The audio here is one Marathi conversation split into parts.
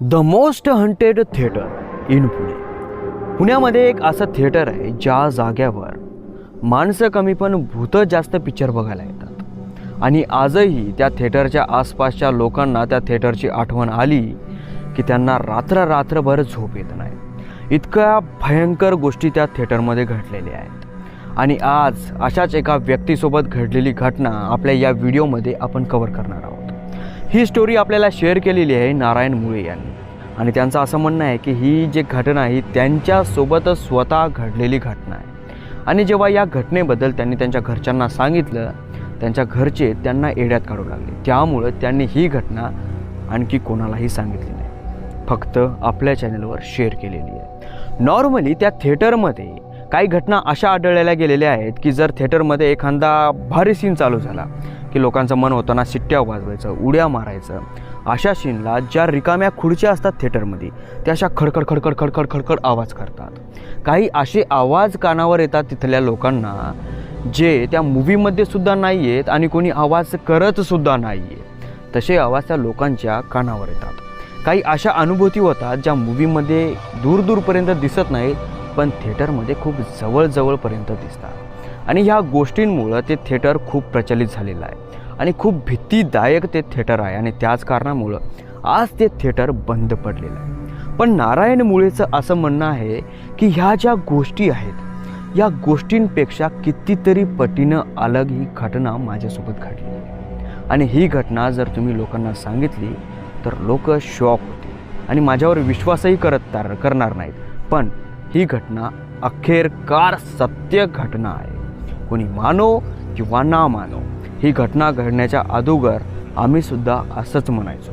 The most haunted theatre in Pune पुण्यामध्ये एक असं थिएटर आहे ज्या जाग्यावर माणसं कमी पण भूतं जास्त पिक्चर बघायला येतात. आणि आजही त्या थिएटरच्या आसपासच्या लोकांना त्या थिएटरची आठवण आली की त्यांना रात्र रात्रभर झोप येत नाही. इतक्या भयंकर गोष्टी त्या थिएटरमध्ये घडलेल्या आहेत. आणि आज अशाच एका व्यक्तीसोबत घडलेली घटना आपल्या या व्हिडिओमध्ये आपण कवर करणार आहोत. ही स्टोरी आपल्याला शेअर केलेली आहे नारायण मुळे यांनी. आणि त्यांचं असं म्हणणं आहे की ही जी घटना आहे त्यांच्यासोबतच स्वतः घडलेली घटना आहे. आणि जेव्हा या घटनेबद्दल त्यांनी त्यांच्या घरच्यांना सांगितलं त्यांच्या घरचे त्यांना एड्यात काढू लागले. त्यामुळं त्यांनी ही घटना आणखी कोणालाही सांगितली नाही. फक्त आपल्या चॅनलवर शेअर केलेली आहे. नॉर्मली त्या थिएटरमध्ये काही घटना अशा आढळलेल्या गेलेल्या आहेत की जर थिएटरमध्ये एखादा भारी सीन चालू झाला की लोकांचं मन होताना शिट्ट्या वाजवायचं उड्या मारायचं अशा सीनला ज्या रिकाम्या खुर्च्या असतात थिएटरमध्ये त्या अशा खडखड खडखड खडखड खडखड आवाज करतात. काही असे आवाज कानावर येतात तिथल्या लोकांना जे त्या मूवीमध्ये सुद्धा नाही आहेत आणि कोणी आवाज करत सुद्धा नाही आहे तसे आवाज त्या लोकांच्या कानावर येतात. काही अशा अनुभूती होतात ज्या मूवीमध्ये दूरदूरपर्यंत दिसत नाहीत पण थिएटरमध्ये खूप जवळजवळपर्यंत दिसतात. आणि ह्या गोष्टींमुळं ते थिएटर खूप प्रचलित झालेलं आहे. आणि खूप भीतीदायक ते थिएटर आहे आणि त्याच कारणामुळं आज ते थिएटर बंद पडलेलं आहे. पण नारायण मुळेचं असं म्हणणं आहे की ह्या ज्या गोष्टी आहेत या गोष्टींपेक्षा कितीतरी पटीनं अलग ही घटना माझ्यासोबत घडली. आहे आणि ही घटना जर तुम्ही लोकांना सांगितली तर लोक शॉक होतील. आणि माझ्यावर विश्वासही करत करणार नाहीत. पण ही घटना अखेरकार सत्य घटना आहे. कोणी मानो किंवा ना मानो ही घटना घडण्याच्या अगोदर आम्हीसुद्धा असंच म्हणायचो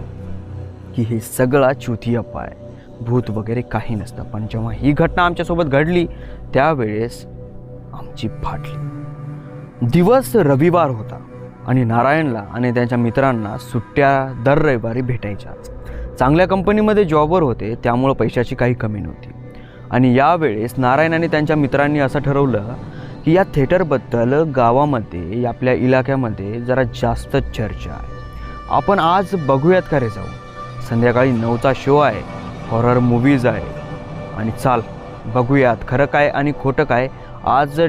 की हे सगळा चुतियप्पा आहे भूत वगैरे काही नसतं. पण जेव्हा ही घटना आमच्यासोबत घडली त्यावेळेस आमची फाटली दिवस रविवार होता आणि नारायणला आणि त्यांच्या मित्रांना सुट्ट्या दर रविवारी भेटायच्याच चांगल्या कंपनीमध्ये जॉबवर होते त्यामुळं पैशाची काही कमी नव्हती. आणि यावेळेस नारायण आणि त्यांच्या मित्रांनी असं ठरवलं की या थिएटरबद्दल गावामध्ये आपल्या इलाक्यामध्ये जरा जास्त चर्चा आहे. आपण आज बघूयात का रे जाऊ? संध्याकाळी नऊचा शो आहे हॉरर मूवीज आहे. आणि चाल बघूयात खरं काय आणि खोटं काय. आज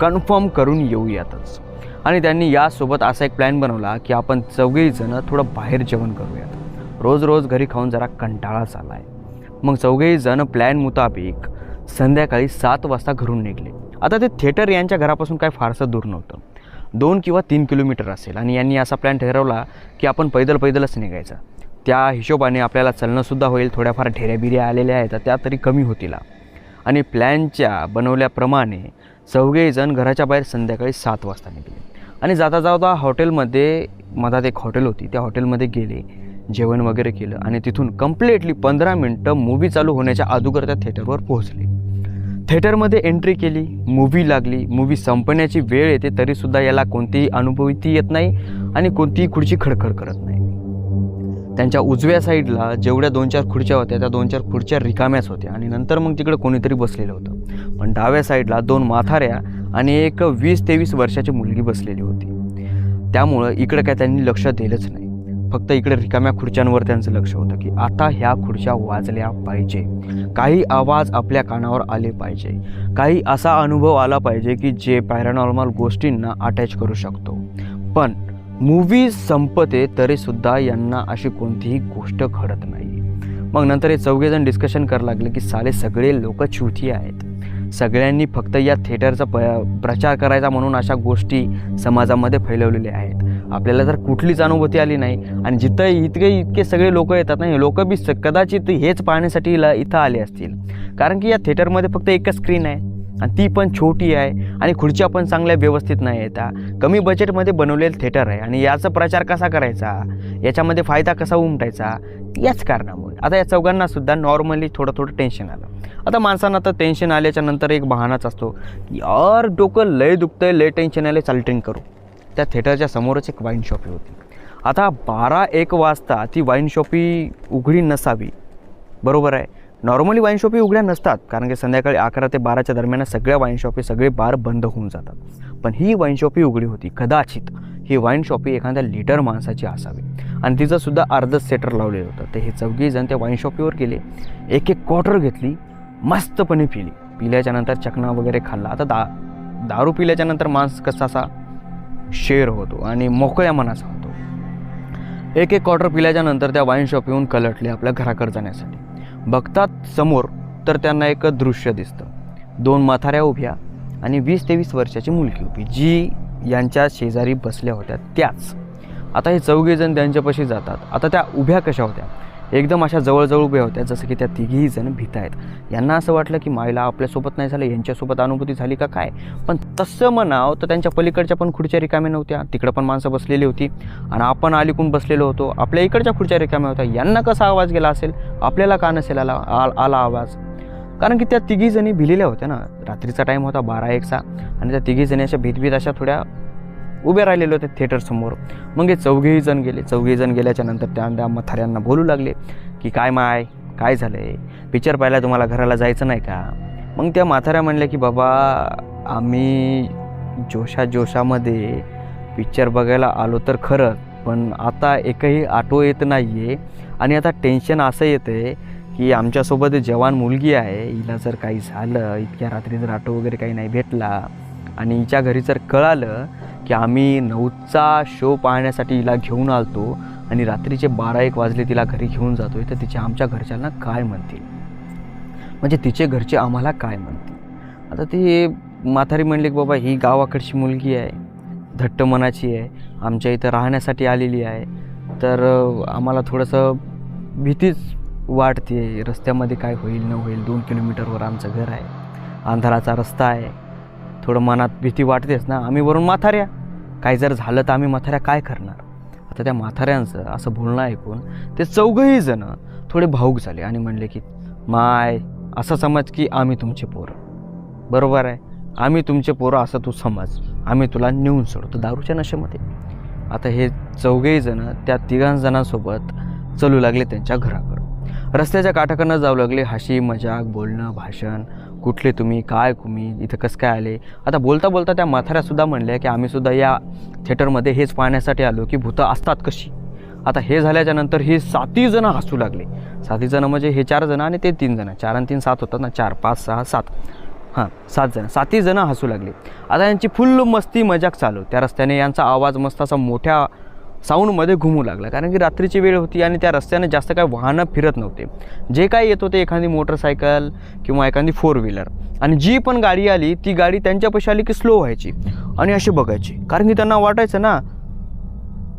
कन्फर्म करून येऊयातच. आणि त्यांनी यासोबत असा एक प्लॅन बनवला की आपण चौघेही थोडं बाहेर जेवण करूयात. रोज रोज घरी खाऊन जरा कंटाळा आला आहे मग चौघेही प्लॅन मुताबिक संध्याकाळी सात वाजता घरून निघले. आता ते थिएटर यांच्या घरापासून काय फारसं दूर नव्हतं. दोन किंवा तीन किलोमीटर असेल आणि यांनी असा प्लॅन ठरवला की आपण पैदल पैदलच निघायचं. त्या हिशोबाने आपल्याला चलणंसुद्धा होईल थोड्याफार ढेऱ्याबिऱ्या आलेल्या आहेत त्या तरी कमी होतील. आणि प्लॅनच्या बनवल्याप्रमाणे चौघेही जण घराच्या बाहेर संध्याकाळी सात वाजता निघले. आणि जाता जाता हॉटेलमध्ये मधात एक हॉटेल होती. त्या हॉटेलमध्ये गेले. जेवण वगैरे केलं आणि तिथून कम्प्लिटली पंधरा मिनटं मूवी चालू होण्याच्या अगोदर त्या थिएटरवर पोहोचले. थिएटरमध्ये एंट्री केली मूवी लागली मूवी संपण्याची वेळ येते तरीसुद्धा याला कोणतीही अनुभूती येत नाही आणि कोणतीही खुर्ची खडखड करत नाही. त्यांच्या उजव्या साईडला जेवढ्या दोन चार खुर्च्या होत्या त्या दोन चार खुर्च्या रिकाम्याच होत्या आणि नंतर मग तिकडे कोणीतरी बसलेलं होतं. पण डाव्या साईडला दोन माथाऱ्या आणि एक वीस तेवीस वर्षाची मुलगी बसलेली होती. त्यामुळं इकडं काय त्यांनी लक्ष दिलंच नाही. फक्त इकडे रिकाम्या खुर्च्यांवर त्यांचं लक्ष होतं की आता ह्या खुर्च्या वाजल्या पाहिजे. काही आवाज आपल्या कानावर आले पाहिजे. काही असा अनुभव आला पाहिजे की जे पॅरानॉर्मल गोष्टींना अटॅच करू शकतो. पण मूवी संपते तरीसुद्धा यांना अशी कोणतीही गोष्ट घडत नाही. मग नंतर हे चौघेजण डिस्कशन करायला लागले की साले सगळे लोक चुथी आहेत. सगळ्यांनी फक्त या थिएटरचा प प्रचार करायचा म्हणून अशा गोष्टी समाजामध्ये फैलवलेल्या आहेत. आपल्याला जर कुठलीच अनुभूती आली नाही आणि जिथं इतके इतके सगळे लोक येतात नाही लोक बी स कदाचित हेच पाहण्यासाठी इला इथं आले असतील. कारण की या थिएटरमध्ये फक्त एकच स्क्रीन आहे आणि ती पण छोटी आहे आणि खुर्च्या पण चांगल्या व्यवस्थित नाही येतात कमी बजेटमध्ये बनवलेलं थिएटर आहे आणि याचा प्रचार कसा करायचा? याच्यामध्ये फायदा कसा उमटायचा? याच कारणामुळे. आता या चौघांना सुद्धा नॉर्मली थोडं थोडं टेन्शन आलं. आता माणसांना तर टेन्शन आल्याच्यानंतर एक बहानाच असतो. की यार डोकं लय दुखतंय लय टेन्शन आले चाल ड्रिंक करू. त्या थिएटरच्या समोरच एक वाईन शॉपी होती. आता बारा एक वाजता ती वाईन शॉपी उघडी नसावी. बरोबर आहे. नॉर्मली वाईन शॉपी उघड्या नसतात कारण की संध्याकाळी अकरा ते बाराच्या दरम्यान सगळ्या वाईन शॉपी सगळे बार बंद होऊन जातात. पण ही वाईन शॉपी उघडी होती कदाचित ही वाईन शॉपी एखाद्या लिडर माणसाची असावी. आणि तिचं सुद्धा अर्धच सेटर लावलेलं होतं. तर हे चौघी जण त्या वाईन शॉपीवर गेले एक एक क्वार्टर घेतली मस्तपणे पिली. पिल्याच्यानंतर चकना वगैरे खाल्ला. आता दा दारू पिल्याच्यानंतर मांस माणूस कसा असा शेअर होतो आणि मोकळ्या मनाचा होतो. एक एक क्वार्टर पिल्याच्या नंतर त्या वाईन शॉप येऊन कलटले आपल्या घराकडे जाण्यासाठी. बघतात समोर तर त्यांना एक दृश्य दिसतं. दोन म्हाथाऱ्या उभ्या आणि वीस तेवीस वर्षाची मुलगी उभी जी यांच्या शेजारी बसल्या होत्या त्याच. आता हे चौघेजण त्यांच्यापाशी जातात. आता त्या उभ्या कशा होत्या? एकदम अशा जवळजवळ उभ्या होत्या जसं की त्या तिघीही जण भीत आहेत. यांना असं वाटलं की मायला आपल्यासोबत नाही झालं यांच्यासोबत अनुभूती झाली का काय? पण तसं म्हणावं तर त्यांच्या पलीकडच्या पण खुर्च्या रिकाम्या नव्हत्या. तिकडं पण माणसं बसलेली होती. आणि आपण अलीकून बसलेलो होतो. आपल्या इकडच्या खुर्च्या रिकाम्या होत्या. यांना कसा आवाज गेला असेल? आपल्याला का नसेल आला आ- आला आवाज? कारण की त्या तिघी जणी भिलेल्या होत्या ना. रात्रीचा टाईम होता बारा एकचा. आणि त्या तिघी जणी अशा भीतभीत अशा थोड्या उभे राहिलेले होते थिएटरसमोर मग हे चौघेही जण गेले. चौघेही जण गेल्याच्यानंतर त्या त्या बोलू लागले की काय माय काय झालं आहे पिक्चर पाहायला तुम्हाला घराला जायचं नाही का? मग त्या म्हाताऱ्या म्हणल्या की बाबा आम्ही जोशा जोशामध्ये पिक्चर बघायला आलो तर खरं पण आता एकही आटो येत नाही आहे आणि आता टेन्शन असं येतं आहे की आमच्यासोबत जवान मुलगी आहे हिला जर काही झालं इतक्या रात्री जर आटो वगैरे काही नाही भेटला आणि हिच्या घरी जर कळालं की आम्ही नऊचा शो पाहण्यासाठी हिला घेऊन आलतो आणि रात्रीचे बारा एक वाजले तिला घरी घेऊन जातोय तर तिच्या आमच्या घरच्यांना काय म्हणतील? म्हणजे तिचे घरचे आम्हाला काय म्हणतील? आता ती म्हातारी म्हणली की बाबा ही गावाकडची मुलगी आहे धट्ट मनाची आहे आमच्या इथं राहण्यासाठी आलेली आहे तर आम्हाला थोडंसं भीतीच वाटते रस्त्यामध्ये काय होईल न होईल दोन किलोमीटरवर आमचं घर आहे अंधाराचा रस्ता आहे थोडं मनात भीती वाटतेच ना आम्ही वरून माथाऱ्या काही जर झालं तर आम्ही माथाऱ्या काय करणार? आता त्या माथाऱ्यांचं असं बोलणं ऐकून ते चौघही जण थोडे भाऊक झाले आणि म्हणले की माय असं समज की आम्ही तुमचे पोरं. बरोबर आहे. आम्ही तुमचे पोरं असं तू समज. आम्ही तुला नेऊन सोडतो दारूच्या नशेमध्ये. आता हे चौघेही जण त्या तिघांजणांसोबत चलू लागले त्यांच्या घराकडं रस्त्याच्या काठाकडनं जाऊ लागले. हशी मजाक बोलणं भाषण. कुठले तुम्ही? काय तुम्ही? इथं कसं काय आले? आता बोलता बोलता त्या म्हाताऱ्यासुद्धा म्हणल्या की आम्हीसुद्धा या थिएटरमध्ये हेच पाहण्यासाठी आलो की भूतं असतात कशी? आता हे झाल्याच्यानंतर हे सातही जणं हसू लागले. सातही जणं म्हणजे हे चार जणं आणि ते तीन जणं. चार आणि तीन सात होतात ना? चार पाच सहा सात. हां सात जण. सातही जणं हसू लागले. आता यांची फुल्ल मस्ती मजाक चालू. त्या रस्त्याने यांचा आवाज मस्त असा मोठ्या साऊंडमध्ये घुमू लागला. कारण की रात्रीची वेळ होती आणि त्या रस्त्याने जास्त काय वाहनं फिरत नव्हते. जे काय येत होते एखादी मोटरसायकल किंवा एखादी फोर व्हीलर आणि जी पण गाडी आली ती गाडी त्यांच्यापाशी आली की स्लो व्हायची. आणि अशी बघायची. कारण की त्यांना वाटायचं ना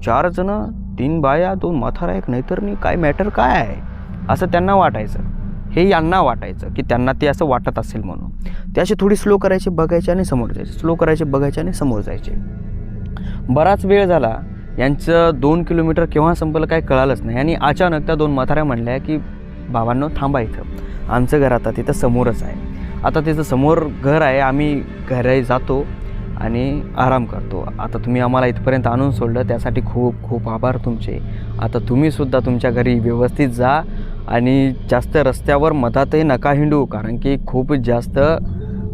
चार जणं तीन बाया दोन माथारा एक नाहीतर काय मॅटर काय आहे? असं त्यांना वाटायचं. हे यांना वाटायचं की त्यांना ते असं वाटत असेल म्हणून. ते असे थोडी स्लो करायचे बघायचे आणि समोर जायचे. स्लो करायचे बघायचे आणि समोर जायचे. बराच वेळ झाला. यांचं दोन किलोमीटर केव्हा संपलं काय कळालंच नाही. आणि अचानक त्या दोन म्हाताऱ्या म्हणल्या की बाबांनो थांबा इथं. आमचं घर आता तिथं समोरच आहे. आता तिथं समोर घर आहे आम्ही घरी जातो आणि आराम करतो. आता तुम्ही आम्हाला इथपर्यंत आणून सोडलं त्यासाठी खूप खूप आभार तुमचे. आता तुम्हीसुद्धा तुमच्या घरी व्यवस्थित जा आणि जास्त रस्त्यावर मधातही नका हिंडू कारण की खूप जास्त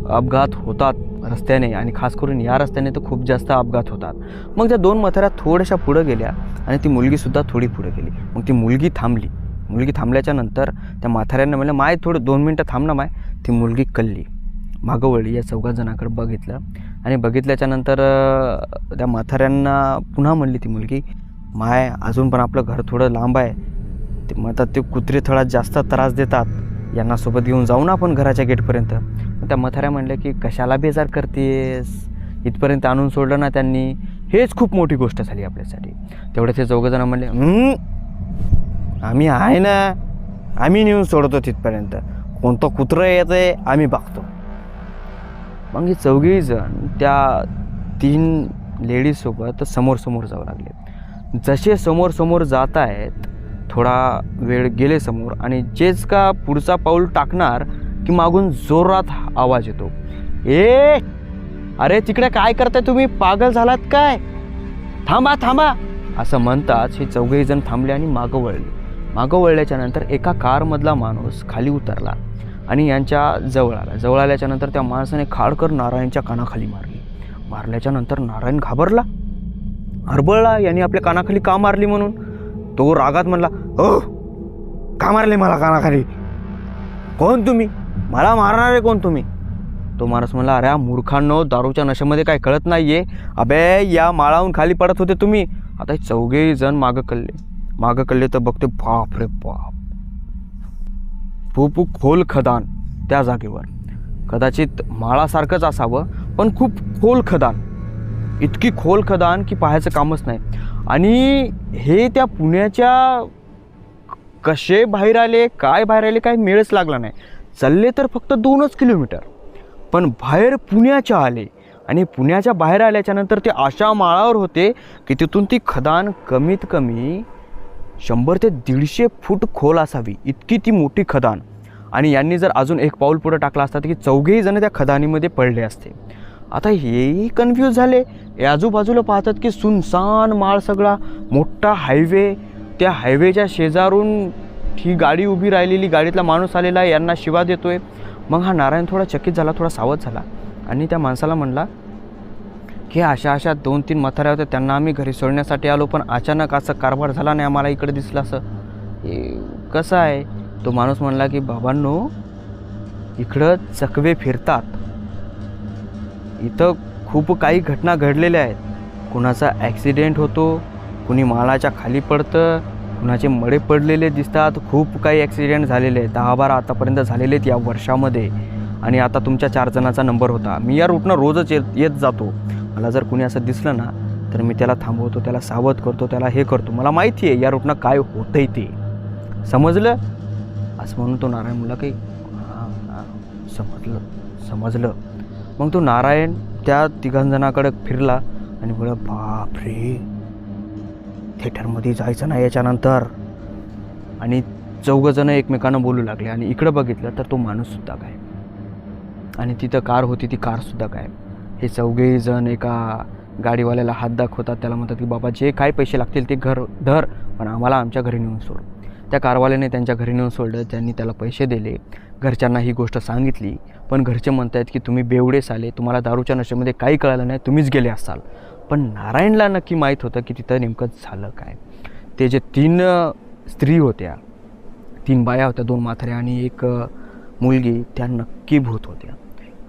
अपघात होतात रस्त्याने आणि खास करून या रस्त्याने तर खूप जास्त अपघात होतात. मग त्या दोन म्हाताऱ्या थोड्याशा पुढं गेल्या आणि ती मुलगीसुद्धा थोडी पुढे गेली. मग ती मुलगी थांबली. मुलगी थांबल्याच्या नंतर त्या म्हाताऱ्यानं म्हणलं माय थोडं दोन मिनटं थांब ना माय. ती मुलगी कल्ली मागवळी या चौघाजणांकडे बघितलं आणि बघितल्याच्या नंतर त्या म्हाताऱ्यांना पुन्हा म्हणली ती मुलगी माय अजून पण आपलं घर थोडं लांब आहे. ते म्हणतात ते कुत्रे थोडा जास्त त्रास देतात. यांना सोबत घेऊन जाऊ ना आपण घराच्या गेटपर्यंत. मग त्या मथाऱ्या म्हणल्या की कशाला बेजार करतेस? इथपर्यंत आणून सोडलं ना त्यांनी. हेच खूप मोठी गोष्ट झाली आपल्यासाठी. तेवढे ते चौघजण म्हणले आम्ही आहे ना आम्ही नेऊन सोडतो तिथपर्यंत. कोणतं कुत्रं येतं आहे आम्ही बघतो. मग हे चौघेजण त्या तीन लेडीजसोबत समोर समोर जाऊ लागले. जसे समोर समोर जात आहेत थोडा वेळ गेले समोर आणि जेच का पुढचा पाऊल टाकणार की मागून जोरात आवाज येतो. ए अरे तिकडे काय करताय तुम्ही? पागल झालात काय? थांबा थांबा असं म्हणताच हे चौघेही जण थांबले आणि मागं वळले. मागं वळल्याच्या नंतर एका कारमधला माणूस खाली उतरला आणि यांच्या जवळ आला. जवळ आल्याच्यानंतर त्या माणसाने खाडकर नारायणच्या कानाखाली मारली. मारल्याच्या नंतर नारायण घाबरला. हरबळला यांनी आपल्या कानाखाली का मारली? म्हणून. तो रागात म्हणला हो का मारले मला कानाखाली? कोण तुम्ही? मला मारणारे कोण तुम्ही? तो माणूस म्हणला अरे मूर्खांनो दारूच्या नशेमध्ये काय कळत नाही आहे अबे या माळाहून खाली पडत होते तुम्ही. आता चौघेही चौघे जण मागं कल्ले मागं कल्ले तर बघते बाप रे बाप. खूप खोल खदान त्या जागेवर. कदाचित माळासारखंच असावं पण खूप खोल खदान. इतकी खोल खदान की पाहायचं कामच नाही. आणि हे त्या पुण्याच्या कसे बाहेर आले काय बाहेर आले काय मेळच लागला नाही. चालले तर फक्त दोनच किलोमीटर. पण बाहेर पुण्याच्या आले आणि पुण्याच्या बाहेर आल्याच्यानंतर ते अशा माळावर होते की तिथून ती खदान कमीत कमी शंभर ते दीडशे फूट खोल असावी. इतकी ती मोठी खदान. आणि यांनी जर अजून एक पाऊल पुढं टाकला असता तर की चौघेही जण त्या खदानीमध्ये पडले असते. आता हेही कन्फ्यूज झाले. हे आजूबाजूला पाहतात की सुनसान माळ सगळा. मोठा हायवे त्या हायवेच्या शेजारून ही गाडी उभी राहिलेली गाडीतला माणूस आलेला आहे यांना शिवा देतोय. मग हा नारायण थोडा चकित झाला थोडा सावध झाला. आणि त्या माणसाला म्हणला की अशा अशा दोन तीन म्हाताऱ्या होत्या त्यांना आम्ही घरी सोडण्यासाठी आलो पण अचानक असं कारभार झाला नाही आम्हाला इकडे दिसलं असं. हे कसं आहे? तो माणूस म्हणला की बाबांनो इकडं चकवे फिरतात. इथं खूप काही घटना घडलेल्या आहेत. कुणाचा ॲक्सिडेंट होतो कुणी माळाच्या खाली पडतं कुणाचे मळे पडलेले दिसतात. खूप काही ॲक्सिडेंट झालेले आहेत. दहा बारा आतापर्यंत झालेले आहेत या वर्षामध्ये. आणि आता तुमच्या चार जणांचा नंबर होता. मी या रूटनं रोजच येत येत जातो. मला जर कुणी असं दिसलं ना तर मी त्याला थांबवतो त्याला सावध करतो त्याला हे करतो. मला माहिती आहे या रूटनं काय होतंय ते. समजलं? असं म्हणून तो नारायण मुला काही हां हां समजलं समजलं. मग तो नारायण त्या तिघांजणाकडे फिरला आणि बोला बाप रे थिएटरमध्ये जायचं नाही याच्यानंतर. आणि चौघजणं एकमेकांना बोलू लागले आणि इकडं बघितलं तर तो माणूससुद्धा काय? आणि तिथं कार होती ती कारसुद्धा काय? हे चौघेही जण एका गाडीवाल्याला हात दाखवतात त्याला म्हणतात की बाबा जे काय पैसे लागतील ते घर धर पण आम्हाला आमच्या घरी नेऊन सोड. त्या कारवाल्याने त्यांच्या घरी नेऊन सोडलं त्यांनी त्याला पैसे दिले. घरच्यांना ही गोष्ट सांगितली. पण घरचे म्हणत आहेत की तुम्ही बेवडेस आले तुम्हाला दारूच्या नशेमध्ये काही कळालं नाही तुम्हीच गेले असाल. पण नारायणला नक्की माहीत होतं की तिथं नेमकं झालं काय. ते जे तीन स्त्री होत्या तीन बाया होत्या दोन म्हाताऱ्या आणि एक मुलगी त्या नक्की भूत होत्या.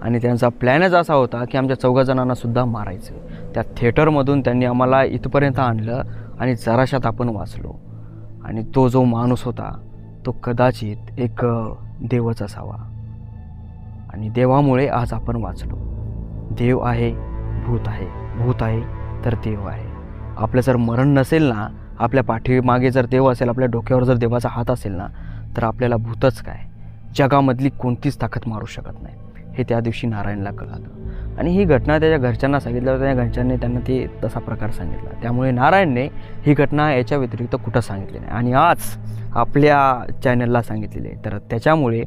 आणि त्यांचा प्लॅनच असा होता की आमच्या चौघा जणांनासुद्धा मारायचं. त्या थिएटरमधून त्यांनी आम्हाला इथपर्यंत आणलं आणि जराशात आपण वाचलो. आणि तो जो माणूस होता तो कदाचित एक देवच असावा. आणि देवामुळे आज आपण वाचलो. देव आहे भूत आहे. भूत आहे तर देव आहे. आपलं जर मरण नसेल ना आपल्या पाठीमागे जर देव असेल आपल्या डोक्यावर जर देवाचा हात असेल ना तर आपल्याला भूतच काय? जगामधली कोणतीच ताकद मारू शकत नाही. हे त्या दिवशी नारायणला कळालं. आणि ही घटना त्याच्या घरच्यांना सांगितल्यावर त्याच्या घरच्यांनी त्यांना ते तसा प्रकार सांगितला. त्यामुळे नारायणने ही घटना याच्या व्यतिरिक्त कुठं सांगितली नाही. आणि आज आपल्या चॅनलला सांगितलेली आहे. तर त्याच्यामुळे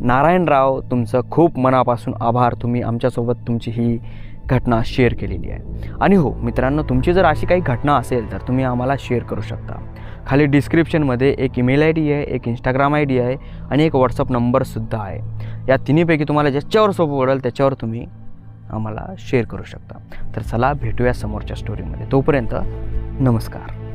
नारायणराव तुमचं खूप मनापासून आभार. तुम्ही आमच्यासोबत तुमची ही घटना शेअर केलेली आहे. आणि हो मित्रांनो तुमची जर अशी काही घटना असेल तर तुम्ही आम्हाला शेअर करू शकता. खाली डिस्क्रिप्शनमध्ये एक ईमेल आय डी आहे एक इंस्टाग्राम आय डी आहे आणि एक व्हॉट्सअप नंबरसुद्धा आहे. या तिन्हीपैकी तुम्हाला ज्याच्यावर सोपं पडेल त्याच्यावर तुम्ही आम्हाला शेअर करू शकता. तर चला भेटूया समोरच्या स्टोरीमध्ये तोपर्यंत नमस्कार.